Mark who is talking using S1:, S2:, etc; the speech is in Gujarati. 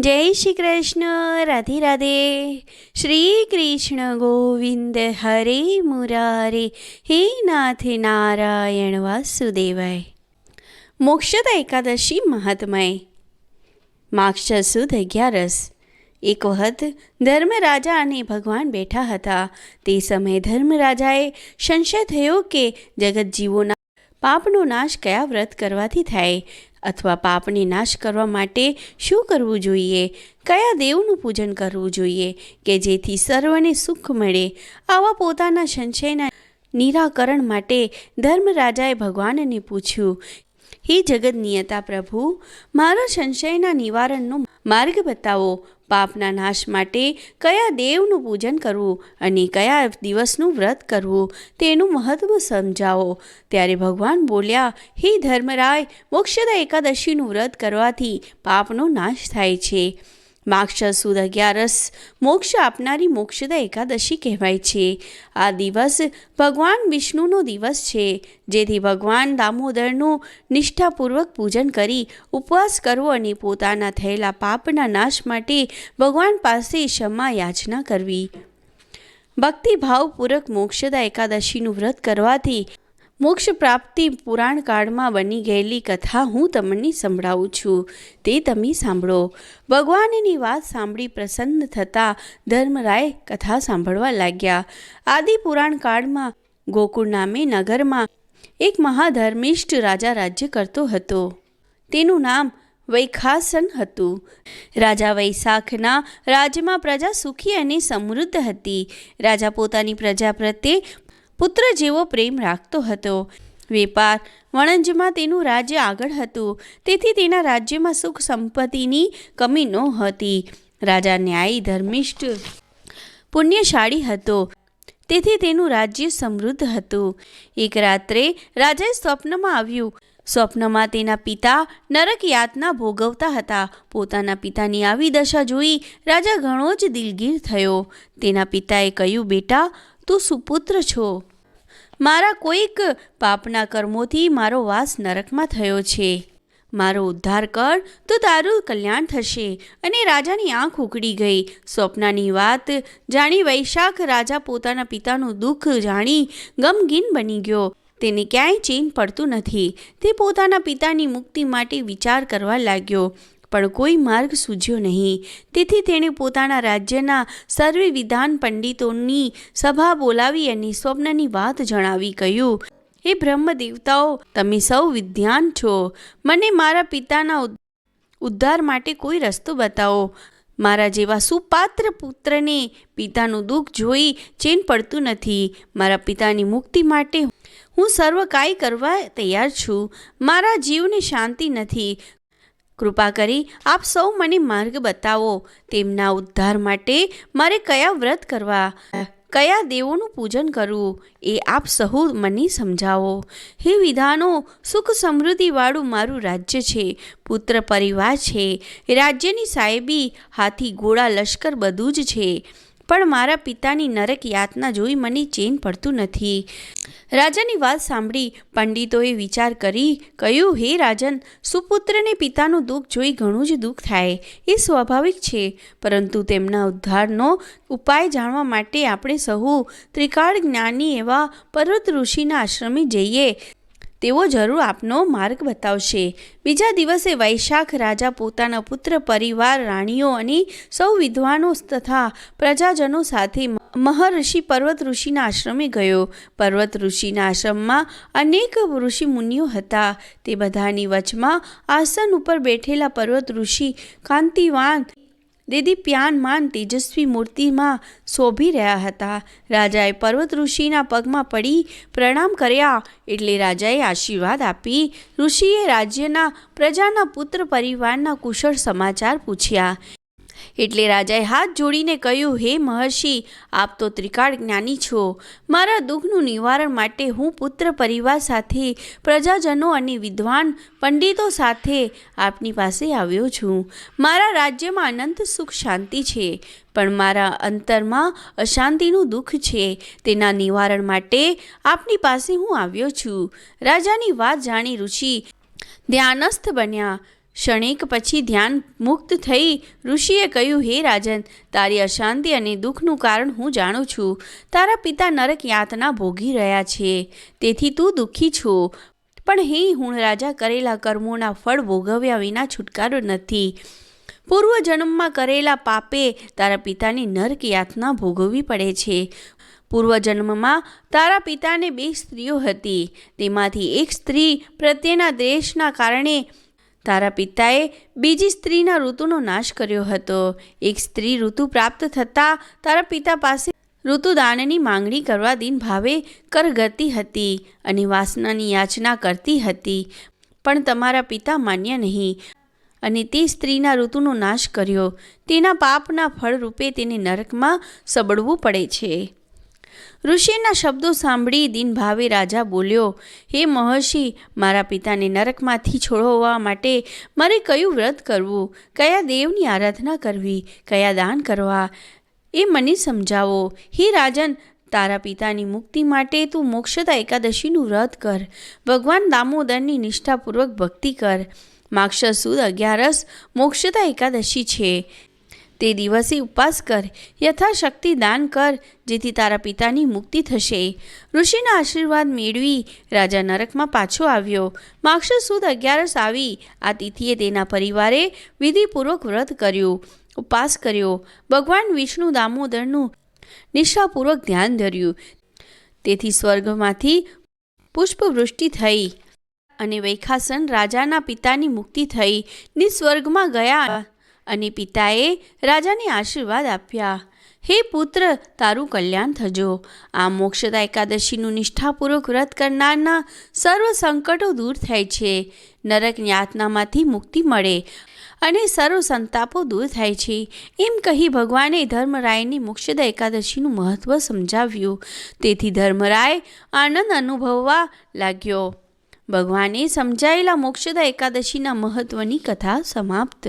S1: જય શ્રી કૃષ્ણ, રાધે રાધે. શ્રી કૃષ્ણ ગોવિંદ હરે મુરારે, હે નાથ નારાયણ વાસુદેવાય. મોક્ષદા એકાદશી મહાત્મય. માક્ષર સુદ અગિયારસ. એક વખત ધર્મરાજા અને ભગવાન બેઠા હતા. તે સમયે ધર્મરાજાએ સંશય થયો કે જગતજીવોના પાપનો નાશ કયા વ્રત કરવાથી થાય. અથવા પાપને નાશ કરવા માટે શું કરવું જોઈએ? કયા દેવનું પૂજન કરવું જોઈએ કે જેથી સર્વને સુખ મળે? આવા પોતાના સંશયના નિરાકરણ માટે ધર્મરાજાએ ભગવાનને પૂછ્યું, હે જગત નિયતા પ્રભુ, મારા સંશયના નિવારણનો માર્ગ બતાવો પાપના નાશ માટે કયા દેવનું પૂજન કરવું અને કયા દિવસનું વ્રત કરવું તેનું મહત્વ સમજાવો. ત્યારે ભગવાન બોલ્યા, હે ધર્મરાય, મોક્ષદા એકાદશીનું વ્રત કરવાથી પાપનો નાશ થાય છે. માક્ષર સુદ અગિયારસ. મોક્ષ આપનારી મોક્ષદા એકાદશી કહેવાય છે. આ દિવસ ભગવાન વિષ્ણુનો દિવસ છે. જેથી ભગવાન દામોદરનું નિષ્ઠાપૂર્વક પૂજન કરી ઉપવાસ કરવો અને પોતાના થયેલા પાપના નાશ માટે ભગવાન પાસે ક્ષમા યાચના કરવી. ભક્તિભાવપૂર્વક મોક્ષદા એકાદશીનું વ્રત કરવાથી મોક્ષ પ્રાપ્તિ પુરાણકાળમાં બની ગયેલી કથા હું તમને સંભળાવું છું. તે તમે સાંભળો. ભગવાનની વાત સાંભળી પ્રસન્ન થતાં ધર્મરાય કથા સાંભળવા લાગ્યા. આદિ પુરાણકાળમાં ગોકુળ નામે નગરમાં એક મહાધર્મિષ્ઠ રાજા રાજ્ય કરતો હતો. તેનું નામ વૈખાસન હતું. રાજા વૈશાખના રાજ્યમાં પ્રજા સુખી અને સમૃદ્ધ હતી. રાજા પોતાની પ્રજા પ્રત્યે પુત્ર જેવો પ્રેમ રાખતો હતો. વેપાર, વણંજમાં તેનું રાજ્ય આગળ હતું. તેથી તેના રાજ્યમાં સુખ સંપત્તિની કમી ન હતી. રાજા ન્યાયી ધર્મિષ્ઠ, પુણ્યશાળી હતો. તેથી તેનું રાજ્ય સમૃદ્ધ હતું. એક રાત્રે રાજાએ સ્વપ્નમાં આવ્યું. સ્વપ્નમાં તેના પિતા નરક યાતના ભોગવતા હતા. પોતાના પિતાની આવી દશા જોઈ રાજા ઘણો જ દિલગીર થયો. તેના પિતાએ કહ્યું, બેટા, તું સુપુત્ર છો. મારા કોઈક પાપના કર્મોથી મારો વાસ નરકમાં થયો છે. મારો ઉદ્ધાર કર, તો તારું કલ્યાણ થશે. અને રાજાની આંખ ઉકળી ગઈ. સ્વપ્નાની વાત જાણી વૈશાખ રાજા પોતાના પિતાનું દુઃખ જાણી ગમગીન બની ગયો. તેને ક્યાંય ચેન પડતું નથી. તે પોતાના પિતાની મુક્તિ માટે વિચાર કરવા લાગ્યો. પણ કોઈ માર્ગ સૂઝ્યો નહીં. તેથી તેણે પોતાના રાજ્યના સર્વે વિધાન પંડિતોની સભા બોલાવી અને સ્વપ્નની વાત જણાવી કહ્યું, હે બ્રહ્મ દેવતાઓ તમે સૌ વિદ્યાન છો. મને મારા પિતાના ઉદ્ધાર માટે કોઈ રસ્તો બતાવો. મારા જેવા સુપાત્ર પુત્રને પિતાનું દુઃખ જોઈ ચેન પડતું નથી. મારા પિતાની મુક્તિ માટે હું સર્વ કાંઈ કરવા તૈયાર છું. મારા જીવને શાંતિ નથી. કૃપા કરી આપ સૌ મને માર્ગ બતાવો. તેમના ઉદ્ધાર માટે મારે કયા વ્રત કરવા? કયા દેવોનું પૂજન કરવું? એ આપ સહુ મને સમજાવો. હે વિધાનો, સુખ સમૃદ્ધિવાળું મારું રાજ્ય છે, પુત્ર પરિવાર છે. રાજ્યની સાહેબી હાથી, ઘોડા, લશ્કર બધું જ છે. પણ મારા પિતાની નરક યાતના જોઈ મને ચેન પડતું નથી. રાજાની વાત સાંભળી પંડિતોએ વિચાર કરી કહ્યું, હે રાજન, સુપુત્રને પિતાનું દુઃખ જોઈ ઘણું જ દુઃખ થાય. એ સ્વાભાવિક છે, પરંતુ તેમના ઉદ્ધારનો ઉપાય જાણવા માટે આપણે સહુ ત્રિકાળ જ્ઞાની એવા પર્વત ઋષિના આશ્રમે જઈએ. તેઓ જરૂર આપનો માર્ગ બતાવશે. બીજા દિવસે વૈશાખ રાજા પોતાના પુત્ર, પરિવાર, રાણીઓ અને સૌ વિદ્વાનો તથા પ્રજાજનો સાથે મહર્ષિ પર્વત ઋષિના આશ્રમે ગયો. પર્વત ઋષિના આશ્રમમાં અનેક ઋષિ મુનિઓ હતા. તે બધાની વચમાં આસન ઉપર બેઠેલા પર્વત ઋષિ કાંતિવાન દેદીપ્યાનમાન તેજસ્વી મૂર્તિમાં શોભી રહ્યા હતા. રાજાએ પર્વત ઋષિના પગમાં પડી પ્રણામ કર્યા એટલે રાજાએ આશીર્વાદ આપી. ઋષિએ રાજ્યના પ્રજાના પુત્ર પરિવારના કુશળ સમાચાર પૂછ્યા. એટલે રાજાએ હાથ જોડીને કહ્યું, હે મહર્ષિ, આપ તો ત્રિકાળ જ્ઞાની છો. મારા દુઃખનું નિવારણ માટે હું પુત્ર પરિવાર સાથે, પ્રજાજનો અને વિદ્વાન પંડિતો સાથે આપની પાસે આવ્યો છું. મારા રાજ્યમાં અનંત સુખ શાંતિ છે, પણ મારા અંતરમાં અશાંતિનું દુઃખ છે. તેના નિવારણ માટે આપની પાસે હું આવ્યો છું. રાજાની વાત જાણી ઋષિ ધ્યાનસ્થ બન્યા. ક્ષણિક પછી ધ્યાન મુક્ત થઈ ઋષિએ કહ્યું, હે રાજન, તારી અશાંતિ અને દુઃખનું કારણ હું જાણું છું. તારા પિતા નરક યાતના ભોગી રહ્યા છે. તેથી તું દુઃખી છો. પણ હે હું રાજા, કરેલા કર્મોના ફળ ભોગવ્યા વિના છુટકારો નથી. પૂર્વજન્મમાં કરેલા પાપે તારા પિતાની નરક યાતના ભોગવવી પડે છે. પૂર્વજન્મમાં તારા પિતાને બે સ્ત્રીઓ હતી. તેમાંથી એક સ્ત્રી પ્રત્યેના દ્વેષના કારણે તારા પિતાએ બીજી સ્ત્રીના ઋતુનો નાશ કર્યો હતો. એક સ્ત્રી ઋતુ પ્રાપ્ત થતાં તારા પિતા પાસે ઋતુદાનની માંગણી કરવા દિન ભાવે કરગતી હતી અને વાસનાની યાચના કરતી હતી, પણ તમારા પિતા માન્ય નહીં અને તે સ્ત્રીના ઋતુનો નાશ કર્યો. તેના પાપના ફળરૂપે તેને નરકમાં સબડવું પડે છે. ઋષિના શબ્દો સાંભળી દિનભાવે રાજા બોલ્યો, હે મહર્ષિ, મારા પિતાને નરકમાંથી છોડવા માટે મારે કયું વ્રત કરવું? કયા દેવની આરાધના કરવી? કયા દાન કરવા? એ મને સમજાવો. હે રાજન, તારા પિતાની મુક્તિ માટે તું મોક્ષતા એકાદશીનું વ્રત કર. ભગવાન દામોદરની નિષ્ઠાપૂર્વક ભક્તિ કર. માક્ષર સુદ અગિયારસ મોક્ષતા એકાદશી છે. તે દિવસે ઉપવાસ કર, યથાશક્તિ દાન કર, જેથી તારા પિતાની મુક્તિ થશે. ઋષિના આશીર્વાદ મેળવી રાજા નરકમાં પાછો આવ્યો. માક્ષર સુદ અગિયારસ આવી. આ તિથિએ તેના પરિવારે વિધિપૂર્વક વ્રત કર્યું, ઉપવાસ કર્યો. ભગવાન વિષ્ણુ દામોદરનું નિષ્ઠાપૂર્વક ધ્યાન ધર્યું. તેથી સ્વર્ગમાંથી પુષ્પવૃષ્ટિ થઈ અને વૈખાસન રાજાના પિતાની મુક્તિ થઈ. નિસ્વર્ગમાં ગયા અને પિતાએ રાજાને આશીર્વાદ આપ્યા. હે પુત્ર, તારું કલ્યાણ થજો. આ મોક્ષદા એકાદશીનું નિષ્ઠાપૂર્વક વ્રત કરનારના સર્વ સંકટો દૂર થાય છે. નરક યાતનામાંથી મુક્તિ મળે અને સર્વ સંતાપો દૂર થાય છે. એમ કહી ભગવાને ધર્મરાયની મોક્ષદા એકાદશીનું મહત્ત્વ સમજાવ્યું. તેથી ધર્મરાય આનંદ અનુભવવા લાગ્યો. ભગવાને સમજાયેલા મોક્ષદા એકાદશીના મહત્ત્વની કથા સમાપ્ત.